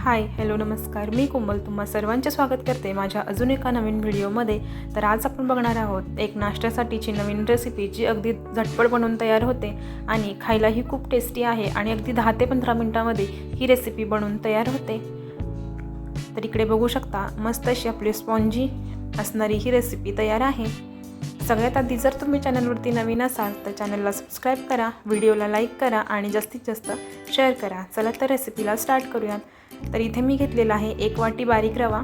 Hi hello नमस्कार. मी कोमल तुम्हा सर्वांचे स्वागत करते माझ्या अजून एका नवीन व्हिडिओमध्ये. तर आज आपण बघणार आहोत एक नाश्त्यासाठीची नवीन रेसिपी जी अगदी झटपट बनवून तयार होते आणि खायलाही खूप टेस्टी आहे आणि अगदी दहा ते पंधरा मिनटामध्ये ही रेसिपी बनवून तयार होते. तर इकडे बघू शकता मस्त अशी आपली स्पॉन्जी असणारी ही रेसिपी तयार आहे. सगळ्यात आधी जर तुम्ही चॅनलवरती नवीन असाल तर चॅनलला सबस्क्राईब करा व्हिडिओला लाईक करा आणि जास्तीत जास्त शेअर करा. चला तर रेसिपीला स्टार्ट करूयात. तर इथे मी घेतलेला आहे एक वाटी बारीक रवा.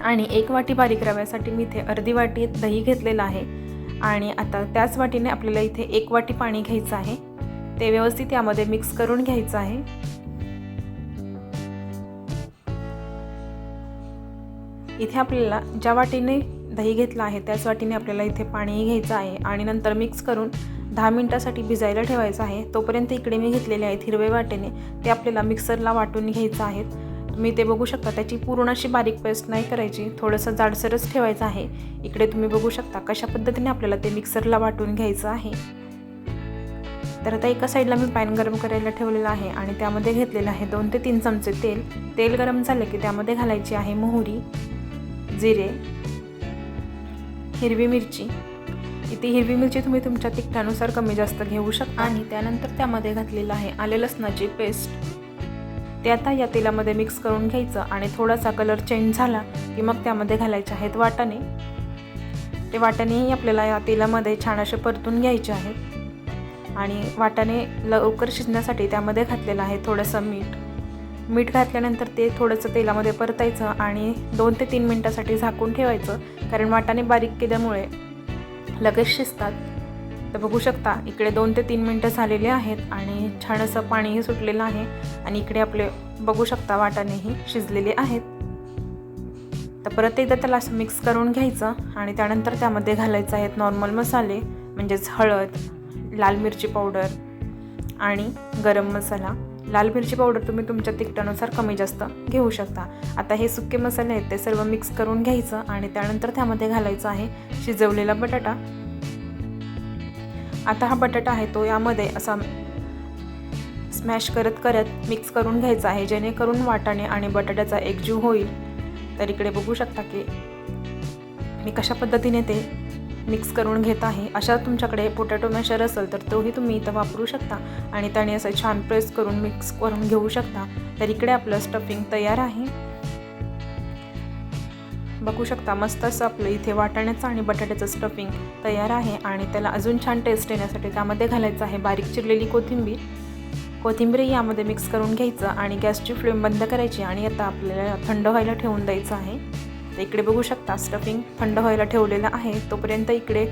आणि एक वाटी बारीक रव्यासाठी मी इथे अर्धी वाटी दही घेतलेलं आहे. आणि आता त्याच वाटीने आपल्याला इथे एक वाटी पाणी घ्यायचं आहे. ते व्यवस्थित यामध्ये मिक्स करून घ्यायचं आहे. इथे आपल्याला ज्या वाटीने दही घेतलं आहे त्याच वाटीने आपल्याला इथे पाणीही घ्यायचं आहे. आणि नंतर मिक्स करून दहा मिनटासाठी भिजायला ठेवायचं आहे. तोपर्यंत इकडे मी घेतलेले आहेत हिरवे वाटेने. ते आपल्याला मिक्सरला वाटून घ्यायचं आहे तुम्ही ते बघू शकता. त्याची पूर्ण अशी बारीक पेस्ट नाही करायची. थोडंसं जाडसरच ठेवायचं आहे. इकडे तुम्ही बघू शकता कशा पद्धतीने आपल्याला ते मिक्सरला वाटून घ्यायचं आहे. तर आता एका साईडला मी पॅन गरम करायला ठेवलेलं आहे आणि त्यामध्ये घेतलेलं आहे दोन ते तीन चमचे तेल. तेल गरम झालं की त्यामध्ये घालायची आहे मोहरी जिरे हिरवी मिरची. इथे हिरवी मिरची तुम्ही तुमच्या तिखटानुसार कमी जास्त घेऊ शकता. आणि त्यानंतर त्यामध्ये घातलेलं आहे आले लसणाची पेस्ट. ते आता या तेलामध्ये मिक्स करून घ्यायचं आणि थोडासा कलर चेंज झाला की मग त्यामध्ये घालायचे आहेत वाटाणे. ते वाटाणेही आपल्याला या तेलामध्ये छान असे परतून घ्यायचे आहेत. आणि वाटाणे लवकर शिजण्यासाठी त्यामध्ये घातलेलं आहे थोडंसं मीठ. मीठ घातल्यानंतर ते थोडंसं तेलामध्ये परतायचं आणि दोन ते तीन मिनटासाठी झाकून ठेवायचं कारण वाटाणे बारीक केल्यामुळे लगेच शिजतात. तर बघू शकता इकडे दोन ते तीन मिनटं झालेले आहेत आणि छान असं पाणीही सुटलेलं आहे आणि इकडे आपले बघू शकता वाटाणेही शिजलेले आहेत. तर परत एकदा त्याला असं मिक्स करून घ्यायचं आणि त्यानंतर त्यामध्ये घालायचं आहेत नॉर्मल मसाले म्हणजेच हळद लाल मिरची पावडर आणि गरम मसाला. लाल मिरची पावडर तुम्ही तुमच्या तिखटानुसार कमी जास्त घेऊ शकता. आता हे सुके मसाले आहेत ते सर्व मिक्स करून घ्यायचं आणि त्यानंतर त्यामध्ये घालायचं आहे शिजवलेला बटाटा. आता हा बटाटा आहे तो यामध्ये असा स्मॅश करत करत मिक्स करून घ्यायचा आहे जेणेकरून वाटाणे आणि बटाट्याचा एकजीव होईल. तर इकडे बघू शकता की मी कशा पद्धतीने ते मिक्स करून घेत आहे. अशा तुमच्याकडे पोटॅटो मॅशर असेल तर तोही तुम्ही इथं वापरू शकता आणि त्याने असं छान प्रेस करून मिक्स करून घेऊ शकता. तर इकडे आपलं स्टफिंग तयार आहे. बघू शकता मस्त असं आपलं इथे वाटाण्याचं आणि बटाट्याचं स्टफिंग तयार आहे आणि त्याला अजून छान टेस्ट येण्यासाठी त्यामध्ये घालायचं आहे बारीक चिरलेली कोथिंबीर. कोथिंबीरही यामध्ये मिक्स करून घ्यायचं आणि गॅसची फ्लेम बंद करायची आणि आता आपल्याला थंड व्हायला ठेवून द्यायचं आहे. तर इकडे बघू शकता स्टफिंग थंड व्हायला ठेवलेलं आहे. तोपर्यंत इकडे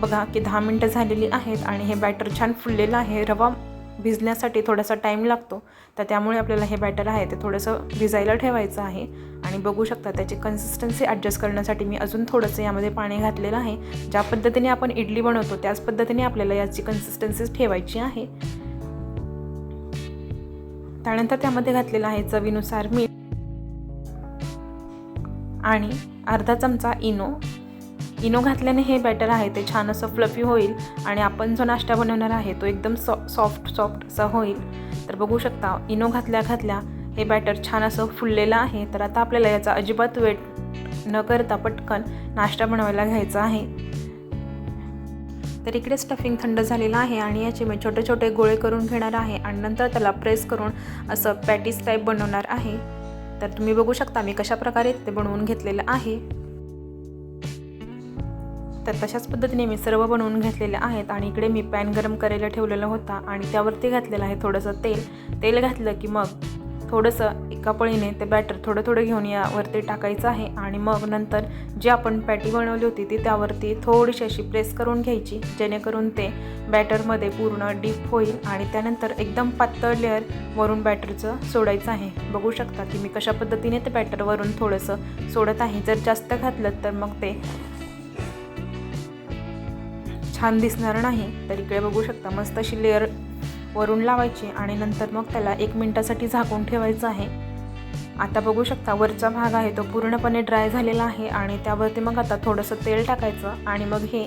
बघा की दहा मिनटं झालेली आहेत आणि हे बॅटर छान फुललेलं आहे. रवा भिजण्यासाठी थोडासा टाईम लागतो. तर त्यामुळे आपल्याला हे बॅटर आहे ते थोडंसं भिजायला ठेवायचं आहे. आणि बघू शकता त्याची कन्सिस्टन्सी ॲडजस्ट करण्यासाठी मी अजून थोडंसं यामध्ये पाणी घातलेलं आहे. ज्या पद्धतीने आपण इडली बनवतो त्याच पद्धतीने आपल्याला याची कन्सिस्टन्सी ठेवायची आहे. त्यानंतर त्यामध्ये घातलेलं आहे चवीनुसार मीठ. आणि अर्धा चमचा इनो. इनो घातल्याने हे बॅटर आहे ते छान असं फ्लफी होईल आणि आपण जो नाश्ता बनवणार आहे तो एकदम सॉ सॉफ्ट सॉफ्ट असा होईल. तर बघू शकता इनो घातल्या घातल्या हे बॅटर छान असं फुललेलं आहे. तर आता आपल्याला याचा अजिबात वेट न करता पटकन नाश्ता बनवायला घ्यायचा आहे. तर इकडे स्टफिंग थंड झालेलं आहे आणि याचे मी छोटे छोटे गोळे करून घेणार आहे आणि नंतर त्याला प्रेस करून असं पॅटीस टाईप बनवणार आहे. तर तुम्ही बघू शकता मी कशा प्रकारे ते बनवून घेतलेलं आहे. तर तशाच पद्धतीने मी सर्व बनवून घेतलेले आहेत आणि इकडे मी पॅन गरम करायला ठेवलेला होता आणि त्यावरती घातलेलं आहे थोडंसं तेल. तेल घातलं की मग थोडंसं एका पळीने ते बॅटर थोडं थोडं घेऊन यावरती टाकायचं आहे आणि मग नंतर जी आपण पॅटी बनवली होती ती त्यावरती थोडीशी अशी प्रेस करून घ्यायची जेणेकरून ते बॅटरमध्ये पूर्ण डीप होईल आणि त्यानंतर एकदम पातळ लेअर वरून बॅटरचं सोडायचं आहे. बघू शकता की मी कशा पद्धतीने ते बॅटरवरून थोडंसं सोडत आहे. जर जास्त घातलं तर मग ते छान दिसणार नाही. तर इकडे बघू शकता मस्त अशी लेअर वरून लावायची आणि नंतर मग त्याला एक मिनटासाठी झाकून ठेवायचं आहे. आता बघू शकता वरचा भाग आहे तो पूर्णपणे ड्राय झालेला आहे आणि त्यावरती मग आता थोडंसं तेल टाकायचं आणि मग हे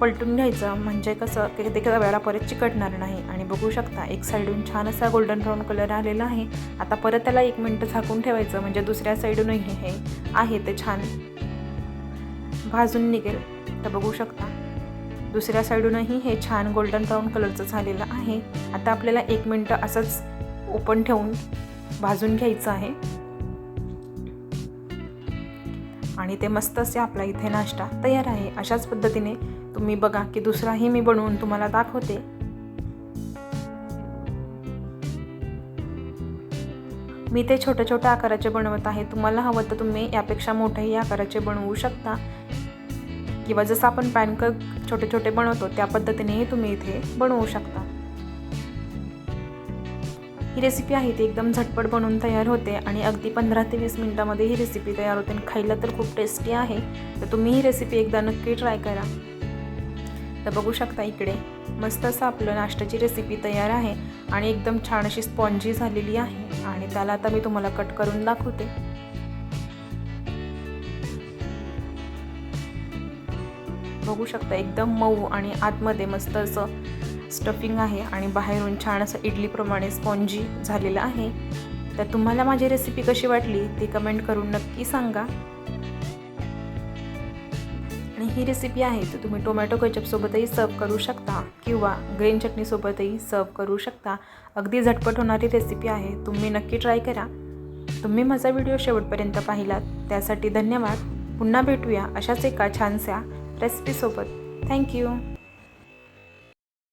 पलटून घ्यायचं. म्हणजे कसं की ते वेळा परत चिकटणार नाही. आणि बघू शकता एक साईडून छान असा गोल्डन ब्राऊन कलर आलेला आहे. आता परत त्याला एक मिनटं झाकून ठेवायचं. म्हणजे दुसऱ्या साईडूनही हे आहे ते छान भाजून निघेल. तर बघू शकता दुसऱ्या साईडूनही हे छान गोल्डन ब्राऊन कलरचं झालेलं आहे. आता आपल्याला एक मिनटं असंच ओपन ठेवून भाजून घ्यायचं आहे. आणि ते मस्त असे आपला इथे नाश्ता तयार आहे. अशाच पद्धतीने तुम्ही बघा की दुसराही मी बनवून तुम्हाला दाखवते. मी ते छोट्या छोट्या आकाराचे बनवत आहे. तुम्हाला हवं तर तुम्ही यापेक्षा मोठ्याही आकाराचे बनवू शकता. किंवा जसं आपण पॅनकक छोटे छोटे बनवतो त्या पद्धतीनेही तुम्ही इथे बनवू शकता. ही रेसिपी आहे ती एकदम झटपट बनवून तयार होते आणि अगदी पंधरा ते वीस मिनटामध्ये ही रेसिपी तयार होते आणि खायला तर खूप टेस्टी आहे. तर तुम्ही ही रेसिपी एकदा नक्की ट्राय करा. तर बघू शकता इकडे मस्त असं आपलं नाश्त्याची रेसिपी तयार आहे आणि एकदम छान अशी स्पॉन्जी झालेली आहे आणि त्याला आता मी तुम्हाला कट करून दाखवते. बघू शकता एकदम मऊ आणि आतमध्ये मस्त असं स्टफिंग आहे आणि बाहेरून छान असं इडलीप्रमाणे स्पॉन्जी झालेलं आहे. तर तुम्हाला माझी रेसिपी कशी वाटली ती कमेंट करून नक्की सांगा. आणि ही रेसिपी आहे तर तुम्ही टोमॅटो केचपसोबतही सर्व करू शकता किंवा ग्रीन चटणीसोबतही सर्व करू शकता. अगदी झटपट होणारी रेसिपी आहे तुम्ही नक्की ट्राय करा. तुम्ही माझा व्हिडिओ शेवटपर्यंत पाहिलात त्यासाठी धन्यवाद. पुन्हा भेटूया अशाच एका छानशा रेसिपीसोबत थँक्यू